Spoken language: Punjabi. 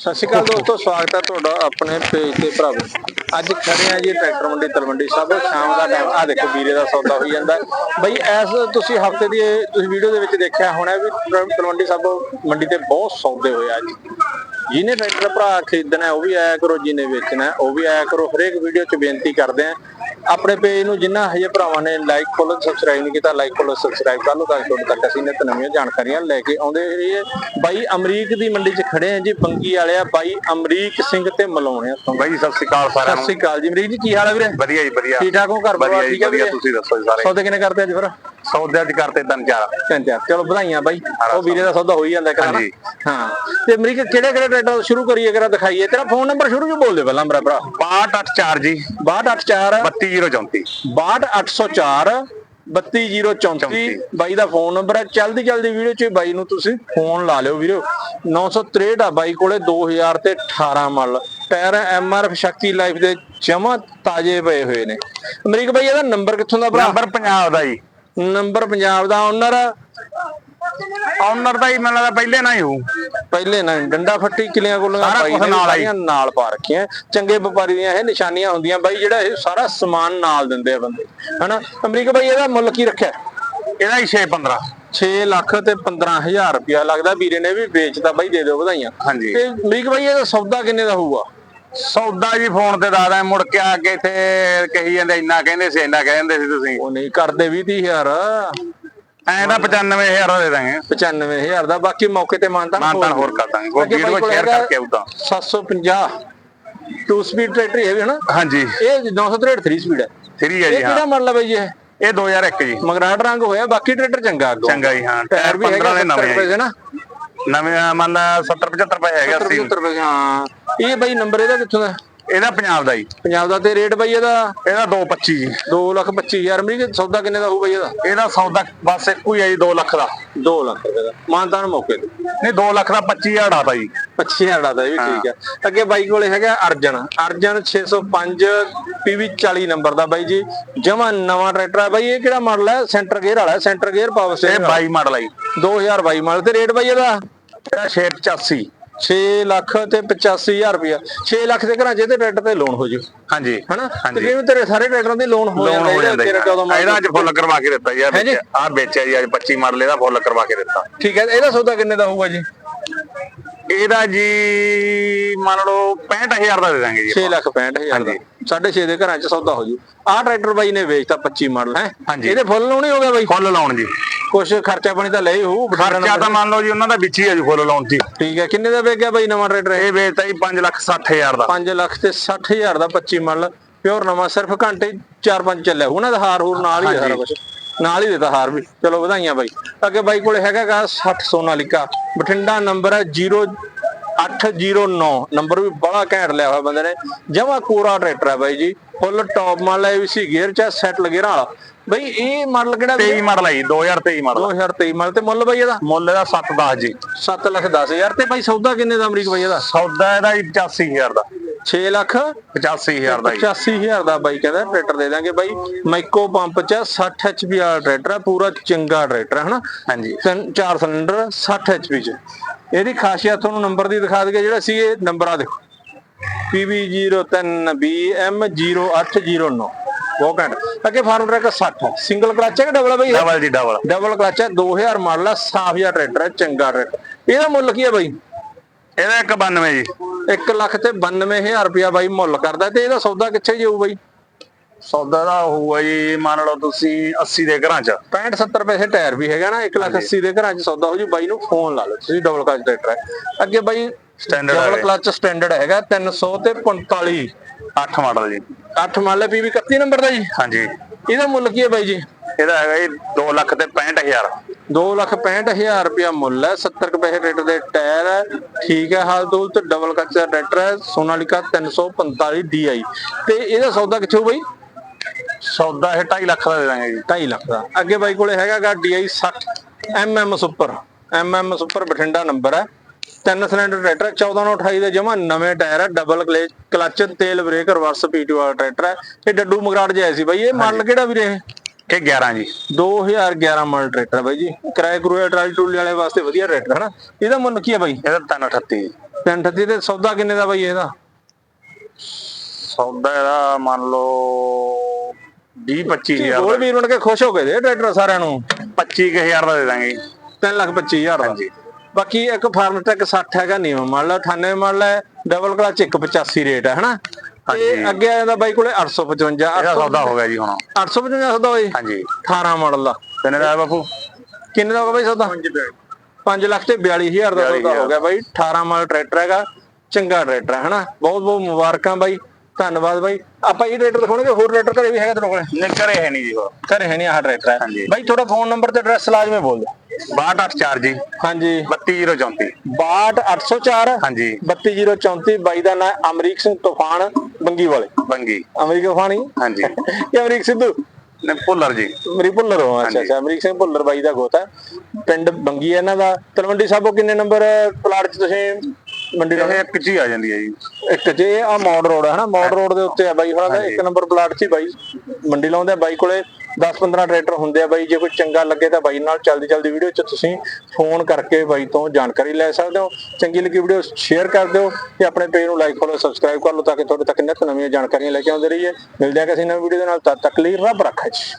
ਸਤਿ ਸ਼੍ਰੀ ਅਕਾਲ ਦੋਸਤੋ, ਸਵਾਗਤ ਹੈ ਤੁਹਾਡਾ ਆਪਣੇ ਪੇਜ ਤੇ ਭਰਾਵੋ ਅੱਜ ਖੜੇ ਆ ਜੀ ਟਰੈਕਟਰ ਮੰਡੀ ਤਲਵੰਡੀ ਸਾਹਿਬ। ਸ਼ਾਮ ਦਾ ਟਾਈਮ ਆ ਦੇਖੋ ਵੀਰੇ ਦਾ ਸੌਦਾ ਹੋਈ ਜਾਂਦਾ। ਬਈ, ਐਸ ਤੁਸੀਂ ਹਫ਼ਤੇ ਦੀ, ਤੁਸੀਂ ਵੀਡੀਓ ਦੇ ਵਿੱਚ ਦੇਖਿਆ ਹੋਣਾ ਵੀ ਤਲਵੰਡੀ ਸਾਹਿਬ ਮੰਡੀ ਤੇ ਬਹੁਤ ਸੌਦੇ ਹੋਏ ਅੱਜ। ਜਿਹਨੇ ਟਰੈਕਟਰ ਭਰਾ ਖਰੀਦਣਾ, ਉਹ ਵੀ ਆਇਆ ਕਰੋ, ਜਿਹਨੇ ਵੇਚਣਾ, ਉਹ ਵੀ ਆਇਆ ਕਰੋ। ਹਰੇਕ ਵੀਡੀਓ 'ਚ ਬੇਨਤੀ ਕਰਦੇ ਆ ਆਪਣੇ ਪੇਜ ਨੂੰ ਜਿੰਨਾ ਹਜੇ ਭਰਾਵਾਂ ਨੇ ਲਾਈਕ ਫੋਲੋ ਸਬਸਕ੍ਰਾਈਬ ਨਹੀਂ ਕੀਤਾ ਲਾਈਕ ਫੋਲੋ ਸਬਸਕ੍ਰਾਈਬ ਕਰ ਲਓ ਤਾਂ ਕਿ ਤੁਹਾਡੇ ਤੱਕ ਅਸੀਂ ਨਿਤ ਨਵੀਆਂ ਜਾਣਕਾਰੀਆਂ ਲੈ ਕੇ ਆਉਂਦੇ ਰਹੀਏ। ਬਾਈ ਅਮਰੀਕ ਦੀ ਮੰਡੀ 'ਚ ਖੜੇ ਆ ਜੀ ਬੰਗੀ ਵਾਲੇ ਆ। ਬਾਈ ਅਮਰੀਕ ਸਿੰਘ ਤੇ ਮਲਾਉਣੇ ਤੋਂ ਬਾਈ ਸਤਿ ਸ਼੍ਰੀ ਅਕਾਲ ਸਾਰਿਆਂ ਸਤਿ ਨੂੰ ਸ਼੍ਰੀ ਅਕਾਲ ਜੀ। ਅਮਰੀਕ ਜੀ ਕੀ ਹਾਲ ਹੈ ਵੀਰੇ? ਵਧੀਆ ਜੀ ਵਧੀਆ। ਠੀਕ ਠਾਕ ਹੋ? ਘਰ ਵਧੀਆ ਜੀ ਵਧੀਆ ਤੁਸੀਂ ਦੱਸੋ ਜੀ ਸਾਰੇ? ਸੌਦੇ ਕਿਨੇ ਕਰਦੇ ਅੱਜ ਫਿਰ? ਸੌਦੇ ਅੱਜ ਕਰਤੇ ਤਿੰਨ ਚਾਰ। ਤਿੰਨ ਚਾਰ। ਚਲੋ ਵਧਾਈਆਂ ਬਾਈ। ਉਹ ਵੀਰੇ ਦਾ ਸੌਦਾ ਹੋਈ ਜਾਂਦਾ ਕਰਾਂ। ਹਾਂ। ਤੇ ਅਮਰੀਕ ਕਿਹੜੇ ਕਿਹੜੇ ਟਰੈਕਟਰ ਸ਼ੁਰੂ ਕਰੀਏ ਕਰਾ ਦਿਖਾਈਏ। ਤੇਰਾ ਫੋਨ ਨੰਬਰ ਸ਼ੁਰੂ ਚ ਬੋਲ ਦੇ ਪਹਿਲਾਂ ਮੇਰਾ ਭਰਾ? 6284 ਜੀ। 6284 32034 62804 32034 ਬਾਈ ਦਾ ਫੋਨ ਨੰਬਰ ਹੈ। ਚਲਦੀ ਚਲਦੀ ਵੀਡੀਓ ਚ ਬਾਈ ਨੂੰ ਤੁਸੀਂ ਫੋਨ ਲਾ ਲਿਓ ਵੀਰੋ। 963 ਆ ਬਾਈ ਕੋਲੇ 2000 ਤੇ 18 model. Tyre MRF Shakti life ਦੇ ਜਮਾ ਤਾਜ਼ੇ ਪਏ ਹੋਏ ਨੇ। ਅਮਰੀਕ ਬਾਈ ਇਹਦਾ ਨੰਬਰ ਕਿੱਥੋਂ ਦਾ ਭਰਾ? ਨੰਬਰ ਪੰਜਾਬ ਦਾ ਜੀ। ਨੰਬਰ ਪੰਜਾਬ ਦਾ ਓਨਰ ਆਨਰ ਦਾ ਹੀ ਮੈਨੂੰ ਲੱਗਦਾ ਪਹਿਲੇ ਨਾ ਹੀ ਹੋਊ। ਪਹਿਲੇ ਨਾ ਡੰਡਾ ਫੱਟੀ ਕਿਲਿਆਂ ਕੋਲ ਸਾਰਾ ਕੁਛ ਨਾਲ ਆਈ। ਨਾਲ ਪਾ ਰੱਖੀਆਂ। ਚੰਗੇ ਵਪਾਰੀ ਦੀਆਂ ਇਹ ਨਿਸ਼ਾਨੀਆਂ ਹੁੰਦੀਆਂ ਬਾਈ ਜਿਹੜਾ ਇਹ ਸਾਰਾ ਸਮਾਨ ਨਾਲ ਦਿੰਦੇ ਆ ਬੰਦੇ। ਹਨਾ? ਅਮਰੀਕ ਬਾਈ ਇਹਦਾ ਮੁੱਲ ਕੀ ਰੱਖਿਆ? ਇਹਦਾ ਹੀ 615 6 ਲੱਖ ਤੇ 15000 ਰੁਪਇਆ ਲੱਗਦਾ। ਵੀਰੇ ਨੇ ਵੀ ਵੇਚਤਾ ਬਾਈ ਦੇ ਦਿਓ ਵਧਾਈਆਂ। ਹਾਂਜੀ। ਤੇ ਅਮਰੀਕ ਬਾਈ ਇਹਦਾ ਸੌਦਾ ਕਿੰਨੇ ਦਾ ਹੋਊਗਾ? ਸੌਦਾ ਜੀ ਫੋਨ ਤੇ ਦੱਸਦਾ ਮੁੜ ਕੇ ਆ ਕੇ ਇੱਥੇ ਕਹੀ ਜਾਂਦੇ ਇੰਨਾ ਕਹਿੰਦੇ ਸੀ ਇੰਨਾ ਕਹਿੰਦੇ ਸੀ ਤੁਸੀਂ। ਉਹ ਨਹੀਂ ਕਰਦੇ 20000 ਐਂ ਤਾਂ 95000 ਦਾ ਦਾਂਗੇ। 95000 ਦਾ ਬਾਕੀ ਮੌਕੇ ਤੇ ਮਾਨਤਾ ਮਾਨਤਾਨ ਹੋਰ ਕਰ ਦਾਂਗੇ। ਕੋਈ ਵੀਡੀਓ ਸ਼ੇਅਰ ਕਰਕੇ ਆਉਦਾ 750 2 ਸਪੀਡ ਟਰੈਕਟਰ ਇਹ ਵੀ ਹਨਾ? ਹਾਂਜੀ। ਇਹ 963 3 ਸਪੀਡ ਹੈ। ਥਰੀ ਹੈ ਇਹ ਜੀ ਹਾਂ। ਕਿਹੜਾ ਮਾਡਲ ਹੈ ਬਾਈ ਇਹ? ਇਹ 2001 ਜੀ। ਮਗਰਾਟ ਰੰਗ ਹੋਇਆ ਬਾਕੀ ਟਰੈਕਟਰ ਚੰਗਾ ਅੱਗੋਂ। ਚੰਗਾ ਜੀ ਹਾਂ। ਟਾਇਰ ਵੀ ਹੈਗਾ 15 ਦੇ 70 ਨਵੇਂ ਦੇ ਨਾ। ਜੀ। ਨਵੇਂ ਮੰਨ ਲਾ 70 75 ਰੁਪਏ ਹੈਗਾ 70 ਸੀ 75 ਰੁਪਏ ਹਾਂ। ਇਹ ਬਾਈ ਨੰਬਰ ਇਹਦਾ ਕਿੱਥੋਂ ਦਾ? ਇਹਦਾ ਪੰਜਾਬ ਦਾ ਜੀ। ਪੰਜਾਬ ਦਾ ਤੇ ਰੇਟ ਬਾਈ ਇਹਦਾ? ਇਹਦਾ 225 ਜੀ। 2 ਲੱਖ 25000 ਅਮਰੀਕ ਸੌਦਾ ਕਿੰਨੇ ਦਾ ਹੋਊ ਬਾਈ ਇਹਦਾ? ਇਹਦਾ ਸੌਦਾ ਬਸ ਇੱਕੋ ਹੀ ਹੈ ਜੀ 2 ਲੱਖ ਦਾ। 2 ਲੱਖ ਰੁਪਏ ਦਾ। ਮਾਨਤਾਨ ਮੌਕੇ ਤੇ। ਨਹੀਂ 2 ਲੱਖ ਦਾ 25000 ਆਦਾ ਜੀ। 25000 ਦਾ ਇਹ ਵੀ ਠੀਕ ਹੈ। ਅੱਗੇ ਬਾਈ ਕੋਲੇ ਹੈਗਾ ਅਰਜਨ। ਅਰਜਨ 605 PV 40 ਨੰਬਰ ਦਾ ਬਾਈ ਜੀ। ਜਮਾ ਨਵਾਂ ਟਰੈਕਟਰ ਹੈ ਬਾਈ ਇਹ ਕਿਹੜਾ ਮਾਡਲ ਹੈ ਸੈਂਟਰ ਗੇਅਰ ਵਾਲਾ ਸੈਂਟਰ ਗੇਅਰ ਪਾਵਰ ਇਹ ਸਟੇਅਰਿੰਗ 22 ਮਾਡਲ ਜੀ। 2022 ਮਾਡਲ ਤੇ ਰੇਟ ਬਾਈ ਇਹਦਾ? 685 6 ਲੱਖ ਤੇ 85000 ਰੁਪਇਆ 6 ਲੱਖ ਦੇ ਘਰਾਂ 'ਚ ਇਹਦੇ ਟਰੈਕਟਰ ਤੇ ਲੋਨ ਹੋ ਜੂ। ਹਾਂਜੀ ਹਨਾ। ਤਕਰੀਬਨ ਤੇਰੇ ਸਾਰੇ ਟਰੈਕਟਰਾਂ ਦੇ ਲੋਨ ਹੋ ਜਾਂਦਾ ਤੇਰਾ 14 ਇਹਦਾ ਅੱਜ ਫੁੱਲ ਕਰਵਾ ਕੇ ਦਿੱਤਾ ਯਾਰ ਹੈਂ ਜੀ? ਆ ਵੇਚਿਆ ਜੀ ਅੱਜ 25 ਮਾਡਲ ਇਹਦਾ ਫੁੱਲ ਕਰਵਾ ਕੇ ਦਿੱਤਾ। ਠੀਕ ਹੈ ਇਹਦਾ ਸੌਦਾ ਕਿੰਨੇ ਦਾ ਹੋਊਗਾ ਜੀ? ਇਹਦਾ ਜੀ ਮੰਨ ਲਓ 65000 ਦਾ ਦੇ ਦਾਂਗੇ ਜੀ 6 ਲੱਖ 65000 ਦਾ। ਸਾਢੇ 6 ਦੇ ਘਰਾਂ 'ਚ ਸੌਦਾ ਹੋ ਜੂ। ਆਹ ਟਰੈਕਟਰ ਬਾਈ ਨੇ ਵੇਚਤਾ 25 ਮਾਡਲ ਹੈ? ਹਾਂਜੀ। ਇਹਦੇ ਫੁੱਲ ਲਾਉਣੇ ਹੋ ਗਿਆ ਬਾਈ? ਫੁੱਲ ਲਾਉਣ ਜੀ। ਕੁਛ ਖਰਚਾ ਪਾਣੀ ਤਾਂ ਲਏ ਹੋਊ ਖਰਚਾ ਤਾਂ ਮੰਨ ਲਓ ਜੀ ਉਹਨਾਂ ਦਾ ਵਿੱਚ ਹੀ ਆ ਜੀ ਫੁੱਲ ਲਾਉਣ ਹੀ। ਠੀਕ ਹੈ ਕਿੰਨੇ ਦਾ ਵੇਚ ਗਿਆ ਬਾਈ ਨਵਾਂ ਟਰੈਕਟਰ ਇਹ? ਇਹ ਵੇਚਤਾ ਜੀ 5 ਲੱਖ 60000 ਦਾ। 5 ਲੱਖ ਤੇ 60000 ਦਾ 25 ਮਾਡਲ ਪਿਓਰ ਨਵਾਂ ਸਿਰਫ ਘੰਟੇ 4-5 ਚੱਲਿਆ ਉਹਨਾਂ ਦਾ ਹਾਰ ਹੂਰ ਨਾਲ ਹੀ ਹੈ ਸਾਰਾ ਕੁਝ ਨਾਲ ਹੀ ਦਿੱਤਾ ਹਾਰ ਵੀ। ਚਲੋ ਵਧਾਈਆਂ ਬਾਈ। ਅੱਗੇ ਬਾਈ ਕੋਲੇ ਹੈਗਾ ਗਾ 60 ਸੋਨਾਲਿਕਾ ਬਠਿੰਡਾ ਨੰਬਰ ਹੈ 0809 ਨੰਬਰ ਵੀ ਬੜਾ ਘੈਂਟ ਲਿਆ ਹੋਇਆ ਬੰਦੇ ਨੇ। ਜਮਾ ਕੋਰਾ ਟਰੈਕਟਰ ਹੈ ਬਾਈ ਜੀ। ਫੁੱਲ ਟੌਪ ਮਾਡਲ ਹੈ ਸੀ ਗੇਅਰ ਚ ਸੈੱਟ ਲਗੇਰਾ ਵਾਲਾ। ਬਈ ਇਹ ਮਾਡਲ ਕਿਹੜਾ 23 ਮਾਡਲ ਜੀ 2023 ਮਾਡਲ 2023 ਮਾਡਲ ਤੇ ਮੁੱਲ ਬਾਈ ਇਹਦਾ? ਮੁੱਲ ਇਹਦਾ 710 ਜੀ। 7 ਲੱਖ 10000 ਤੇ ਬਾਈ ਸੌਦਾ ਕਿੰਨੇ ਦਾ ਅਮਰੀਕ ਬਾਈ ਇਹਦਾ? ਸੌਦਾ ਇਹਦਾ ਜੀ 85000 ਦਾ। 6 ਲੱਖ 85000 ਦਾ ਜੀ। 85000 ਦਾ ਬਾਈ ਕਹਿੰਦਾ ਟਰੈਕਟਰ ਦੇ ਦਾਂਗੇ ਬਾਈ। ਮਾਈਕੋ ਪੰਪ ਚ 60 HP ਵਾਲਾ ਟਰੈਕਟਰ ਹੈ ਪੂਰਾ ਚੰਗਾ ਟਰੈਕਟਰ ਹੈ ਹਨਾ? ਹਾਂਜੀ। ਚਾਰ ਸਿਲੰਡਰ 60 HP ਚ। ਇਹਦੀ ਖਾਸੀਅਤ ਤੁਹਾਨੂੰ ਨੰਬਰ ਦੀ ਦਿਖਾ ਦਈਏ ਜਿਹੜਾ ਸੀ ਇਹ ਨੰਬਰ ਆ ਦੇਖੋ PB03BM0809 ਬਹੁਤ ਘੰਟ। ਅੱਗੇ ਫਾਰਮ ਟਰੈਕ 60 ਸਿੰਗਲ ਕਲਚ ਹੈ ਕਿ ਡਬਲ ਹੈ ਬਾਈ ਡਬਲ ਜੀ ਡਬਲ ਡਬਲ ਕਲਚ ਹੈ 2000 ਮਾਡਲ ਹੈ ਸਾਫ਼ ਜਿਹਾ ਟਰੈਕਟਰ ਹੈ ਚੰਗਾ ਟਰੈਕਟਰ। ਇਹਦਾ ਮੁੱਲ ਕੀ ਹੈ ਬਾਈ? ਇਹਦਾ 192 ਜੀ। 1 ਲੱਖ ਤੇ 92000 ਰੁਪਇਆ ਬਾਈ ਮੁੱਲ ਕਰਦਾ ਤੇ ਇਹਦਾ ਸੌਦਾ ਕਿੱਥੇ ਜਾਊ ਬਾਈ? ਸੌਦਾ ਦਾ ਹੋਊਗਾ ਜੀ ਮੰਨ ਲਓ ਤੁਸੀਂ 80 ਦੇ ਘਰਾਂ ਚ। 65 70 ਪੈਸੇ ਟਾਇਰ ਵੀ ਹੈਗਾ ਨਾ 1 ਲੱਖ 80 ਦੇ ਘਰਾਂ 'ਚ ਸੌਦਾ ਹੋ ਜੂ ਬਾਈ ਨੂੰ ਫੋਨ ਲਾ ਲਓ ਤੁਸੀਂ ਡਬਲ ਕਲਚ ਟਰੈਕਟਰ ਹੈ। ਅੱਗੇ ਬਾਈ Standard ਡਬਲ। ਕਲਚ ਸਟੈਂਡਰਡ ਹੈਗਾ 300 ਤੇ 45 8 ਮਾਡਲ ਜੀ। 8 ਮੰਨ ਲੈ ਪੀਵੀ 31 ਨੰਬਰ ਦਾ ਜੀ। ਹਾਂਜੀ। ਇਹਦਾ ਮੁੱਲ ਕੀ ਹੈ ਬਾਈ ਜੀ? ਇਹਦਾ ਹੈਗਾ ਜੀ 2 ਲੱਖ ਤੇ 65000 2 ਲੱਖ 65000 ਰੁਪਇਆ ਮੁੱਲ ਹੈ 70 ਕੁ ਪੈਸੇ ਟਰੈਕਟਰ ਦੇ ਟਾਇਰ ਹੈ। ਠੀਕ ਹੈ ਹਾਲ ਤੋਲ ਤੇ ਡਬਲ ਕਲਚ ਦਾ ਟਰੈਕਟਰ ਹੈ ਸੋਨਾਲੀਕਾ 345 DI ਤੇ ਇਹਦਾ ਸੌਦਾ ਕਿੱਥੇ ਹੋ ਬਾਈ? ਸੌਦਾ ਇਹ 2.5 ਲੱਖ ਦਾ ਦੇ ਦਾਂਗੇ ਜੀ। 2.5 ਲੱਖ ਦਾ। ਅੱਗੇ ਬਾਈ ਕੋਲੇ ਹੈਗਾਗਾ DI 60 MM super. MM super Bathinda number ਹੈ। ਤਿੰਨ ਸਿਲੰਡਰ ਟਰੈਕਟਰ 1428 ਦੇ ਜਮਾ ਨਵੇਂ ਟਾਇਰ ਹੈ ਡਬਲ ਕਲਚ ਤੇਲ ਬ੍ਰੇਕ ਰਿਵਰਸ ਪੀਟੀ ਵਾਲਾ ਟਰੈਕਟਰ ਹੈ। ਇਹ ਡੱਡੂ ਮਗਰਾੜ ਜਿਹਾ ਸੀ ਬਾਈ ਇਹ ਮਾਡਲ ਕਿਹੜਾ ਵੀਰੇ ਇਹ ਇਹ 11 ਜੀ 2011 ਮਾਡਲ ਟਰੈਕਟਰ ਬਾਈ ਜੀ। ਕਿਰਾਏ ਕਰੂਏ ਟਰਾਲੀ ਟੂਲੀ ਵਾਲੇ ਵਾਸਤੇ ਵਧੀਆ ਟਰੈਕਟਰ ਹਨਾ ਇਹਦਾ ਮੁੱਲ ਕੀ ਹੈ ਬਾਈ? ਇਹਦਾ 338 338 ਤੇ ਸੌਦਾ ਕਿੰਨੇ ਦਾ ਬਾਈ ਇਹਦਾ? ਸੌਦਾ ਇਹਦਾ ਮੰਨ ਲਓ 20 25000 ਹੋਰ ਵੀਰ ਬਣ ਕੇ ਖੁਸ਼ ਹੋ ਗਏ ਦੇ ਟਰੈਕਟਰ ਸਾਰਿਆਂ ਨੂੰ? 25000 ਦਾ ਦੇ ਦਾਂਗੇ 3 ਲੱਖ 25000 ਦਾ। ਹਾਂਜੀ। ਬਾਕੀ ਇੱਕ ਫਾਰਮ ਟੈਕ 60 ਹੈਗਾ ਨਹੀਂ ਮੰਨ ਲਾ 98 ਮੰਨ ਲਾ ਡਬਲ ਕਲਚ 185 ਰੇਟ ਹੈ ਹਨਾ? ਤੇ। ਅੱਗੇ ਆ ਜਾਂਦਾ ਬਾਈ ਕੋਲੇ 855 ਇਹਦਾ ਸੌਦਾ ਹੋ ਗਿਆ ਜੀ ਹੁਣ। 855 ਸੌਦਾ ਹੋਏ ਹਾਂਜੀ। 18 ਮਾਡਲ ਦਾ। ਕਿੰਨੇ ਦਾ ਬਾਪੂ? ਕਿੰਨੇ ਦਾ ਬਾਈ ਸੌਦਾ? 5 ਲੱਖ ਤੇ 42000 ਦਾ ਸੌਦਾ ਹੋ ਗਿਆ ਬਾਈ। 18 ਮਾਡਲ ਟਰੈਕਟਰ ਹੈਗਾ ਚੰਗਾ ਟਰੈਕਟਰ ਹੈ ਹਨਾ? ਬਹੁਤ ਬਹੁਤ ਮੁਬਾਰਕਾਂ ਬਾਈ। ਧੰਨਵਾਦ ਬਾਈ। ਆਪਾਂ ਇਹ ਟਰੈਕਟਰ ਦਿਖਾਉਣਗੇ ਹੋਰ ਟਰੈਕਰ ਘਰੇ ਵੀ ਹੈਗਾ ਤੇਰੇ ਕੋਲੇ? ਨਹੀਂ ਘਰੇ ਹੈ ਨਹੀਂ ਜੀ ਘਰੇ ਹੈ ਨਹੀਂ ਆਹ ਟਰੈਕਟਰ ਹੈ। ਹਾਂਜੀ। ਬਾਈ ਤੁਹਾਡਾ ਫੋਨ ਨੰਬਰ ਤੇ ਐਡਰੈਸ ਲਾਜ਼ਮੀ ਬੋਲ ਦਿਓ। 6284 ਜੀ। ਹਾਂਜੀ। 32034 62804 ਹਾਂਜੀ। 32034 ਬਾਈ ਦਾ ਨਾਮ ਅਮਰੀਕ ਸਿੰਘ ਤੂਫਾਨ ਬੰਗੀ ਵਾਲੇ ਬੰਗੀ। ਅਮਰੀਕ ਤੂਫਾਨੀ ਹਾਂਜੀ। ਕਿ ਅਮਰੀਕ ਸਿੱਧੂ? ਨੇ ਭੁੱਲਰ ਜੀ। ਅਮਰੀਕ ਭੁੱਲਰ ਹੋ ਅੱਛਾ ਅੱਛਾ ਅਮਰੀਕ ਸਿੰਘ ਭੁੱਲਰ ਬਾਈ ਦਾ ਗੋਤ ਪਿੰਡ ਬੰਗੀ ਹੈ ਇਹਨਾਂ ਦਾ। ਤਲਵੰਡੀ ਸਾਬੋ ਕਿੰਨੇ ਨੰਬਰ ਪਲਾਟ 'ਚ ਤੁਸੀਂ ਮੰਡੀ ਇਹ ਦਾ ਇੱਕ ਹੀ ਆ ਜਾਂਦੀ ਹੈ ਜੀ। ਇੱਕ ਜੇ ਆ ਮੌੜ ਰੋਡ ਹੈ ਨਾ। ਮੌੜ ਰੋਡ ਦੇ ਉੱਤੇ ਆ ਬਾਈ ਹੋਣਾ ਦਾ। ਇੱਕ ਨੰਬਰ ਪਲਾਟ 'ਚ ਹੀ ਬਾਈ। ਮੰਡੀ ਲਾਉਂਦੇ ਆ ਬਾਈ ਕੋਲੇ। 10-15 ਟਰੈਕਟਰ ਹੁੰਦੇ ਆ ਬਾਈ, ਜੇ ਕੋਈ ਚੰਗਾ ਲੱਗੇ ਤਾਂ ਬਾਈ ਨਾਲ ਜਲਦੀ ਜਲਦੀ ਵੀਡੀਓ 'ਚ ਤੁਸੀਂ ਫੋਨ ਕਰਕੇ ਬਾਈ ਤੋਂ ਜਾਣਕਾਰੀ ਲੈ ਸਕਦੇ ਹੋ। ਚੰਗੀ ਲੱਗੀ ਵੀਡੀਓ ਸ਼ੇਅਰ ਕਰ ਦਿਓ ਤੇ ਆਪਣੇ ਪੇਜ ਨੂੰ ਲਾਈਕ ਫੋਲੋ ਸਬਸਕ੍ਰਾਈਬ ਕਰ ਲਓ ਤਾਂ ਕਿ ਤੁਹਾਡੇ ਤੱਕ ਨਿਤ ਨਵੀਆਂ ਜਾਣਕਾਰੀਆਂ ਲੈ ਕੇ ਆਉਂਦੇ ਰਹੀਏ। ਮਿਲਦੇ ਆ ਕਿਸੇ ਨਵੀਂ ਵੀਡੀਓ ਦੇ ਨਾਲ, ਤਦ ਤੱਕ ਲਈ ਰੱਬ ਰੱਖਾ। ਜੀ